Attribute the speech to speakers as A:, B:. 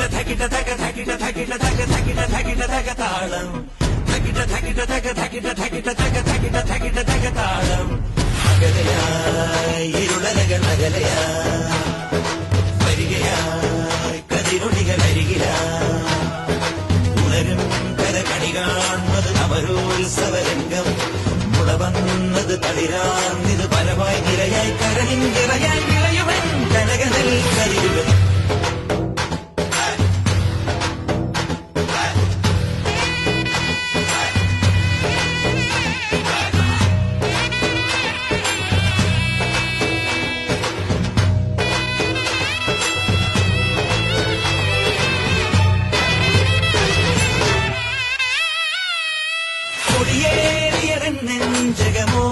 A: തകിട തകിട തക തകിട തകിട തക തകിട തകിട തക താളം. തകിട തകിട തക തകിട തകിട തക തകിട തകിട തക താളം. അകലയായി ഇരുളലകൾ അകലയായി വരികയായി കതിരൊടികൾ അരികിലായി ഉലകം കര കണി കാണുന്നത് അമരോത്സവരംഗം മുളവന്നത് തളിരാർന്നിത് പരമായി നിരയായി കരളിൻ നിറയായി വിളയുവൻ കനകനൽ കരിയുവൻ ఆనందించగమో